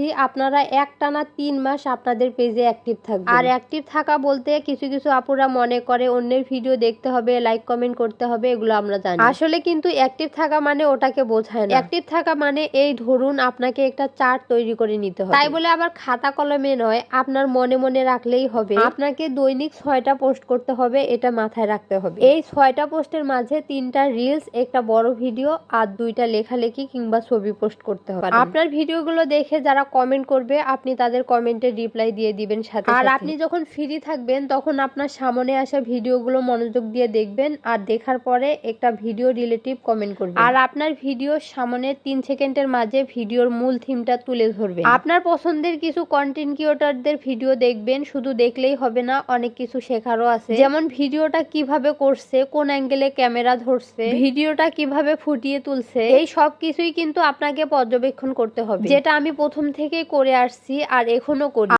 চাচ্ছি আপনারা একটানা তিন মাস আপনাদের পেজে অ্যাক্টিভ থাকবে আর অ্যাক্টিভ থাকা বলতে কিছু কিছু আপুরা মনে করে অন্যের ভিডিও দেখতে হবে লাইক কমেন্ট করতে হবে এগুলো আমরা জানি। আসলে কিন্তু অ্যাক্টিভ থাকা মানে ওটাকে বোঝায় না। অ্যাক্টিভ থাকা মানে এই ধরুন আপনাকে একটা চার্ট তৈরি করে নিতে হবে। তাই বলে আবার খাতা কলমে নয় আপনার মনে মনে রাখলেই হবে। আপনাকে দৈনিক ছয়টা পোস্ট করতে হবে এটা মাথায় রাখতে হবে। এই ছয়টা পোস্টের মাঝে তিনটা রিলস একটা বড় ভিডিও আর দুইটা লেখালেখি কিংবা ছবি পোস্ট করতে হবে। আপনার ভিডিওগুলো দেখে যারা কমেন্ট করবে আপনি তাদের কমেন্টের রিপ্লাই দিয়ে দিবেন সাথে আর আপনি যখন ফ্রি থাকবেন তখন আপনার সামনে আসা ভিডিওগুলো মনোযোগ দিয়ে দেখবেন আর দেখার পরে একটা ভিডিও রিলেটিভ কমেন্ট করবেন। আর আপনার ভিডিওর সামনে তিন সেকেন্ডের মাঝে ভিডিওর মূল থিমটা তুলে ধরবেন। আপনার পছন্দের কিছু কন্টেন্ট ক্রিয়েটরদের ভিডিও দেখবেন শুধু দেখলেই হবে না অনেক কিছু শেখারও আছে। যেমন ভিডিওটা কীভাবে করছে কোন অ্যাঙ্গেলে ক্যামেরা ধরছে ভিডিওটা কীভাবে ফুটিয়ে তুলছে এই সব কিছুই কিন্তু আপনাকে পর্যবেক্ষণ করতে হবে। যেটা আমি প্রথম থেকেই করে আসছি আর এখনও করি